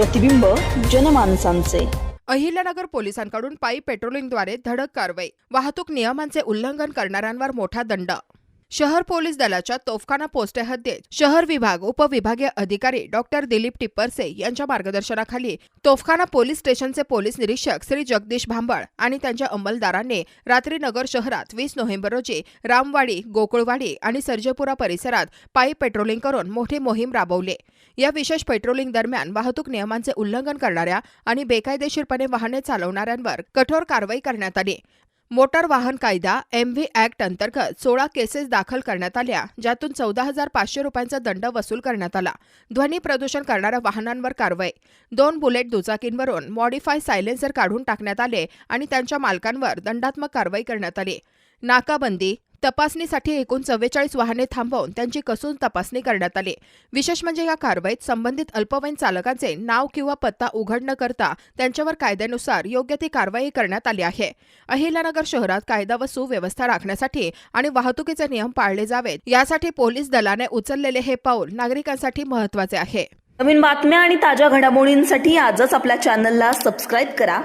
प्रतिबिंब जनमानसांचे. अहिल्यानगर पोलिसांकडून पायी पेट्रोलिंगद्वारे धडक कारवाई. वाहतूक नियमांचे उल्लंघन करणाऱ्यांवर मोठा दंड. शहर पोलीस दलाच्या तोफखाना पोस्ट हद्दीत शहर विभाग उपविभागीय अधिकारी डॉक्टर दिलीप टिप्परसे यांच्या मार्गदर्शनाखाली तोफखाना पोलीस स्टेशनचे पोलीस निरीक्षक श्री जगदीश भांबळ आणि त्यांच्या अंमलदारांनी रात्री नगर शहरात वीस नोव्हेंबर रोजी रामवाडी गोकुळवाडी आणि सर्जेपुरा परिसरात पायी पेट्रोलिंग करून मोठी मोहीम राबवली. या विशेष पेट्रोलिंग दरम्यान वाहतूक नियमांचे उल्लंघन करणाऱ्या आणि बेकायदेशीरपणे वाहने चालवणाऱ्यांवर कठोर कारवाई करण्यात आली. मोटार वाहन कायदा एम व्ही ऍक्ट अंतर्गत सोळा केसेस दाखल करण्यात आल्या ज्यातून चौदा हजार पाचशे रुपयांचा दंड वसूल करण्यात आला. ध्वनी प्रदूषण करणाऱ्या वाहनांवर कारवाई. दोन बुलेट दुचाकींवरून मॉडिफाय सायलेन्सर काढून टाकण्यात आले आणि त्यांच्या मालकांवर दंडात्मक कारवाई करण्यात आली. नाकाबंदी तपासणीसाठी एकूण चव्वेचाळीस वाहने थांबवून त्यांची कसून तपासणी करण्यात आली. विशेष म्हणजे या कारवाईत संबंधित अल्पवयीन चालकांचे नाव किंवा पत्ता उघड न करता त्यांच्यावर कायद्यानुसार योग्य ती कारवाई करण्यात आली आहे. अहिल्यानगर शहरात कायदा व सुव्यवस्था राखण्यासाठी आणि वाहतुकीचे नियम पाळले जावेत यासाठी पोलीस दलाने उचललेले हे पाऊल नागरिकांसाठी महत्त्वाचे आहे. नवीन बातम्या आणि ताज्या घडामोडींसाठी आजच आपल्या चॅनलला सबस्क्राईब करा.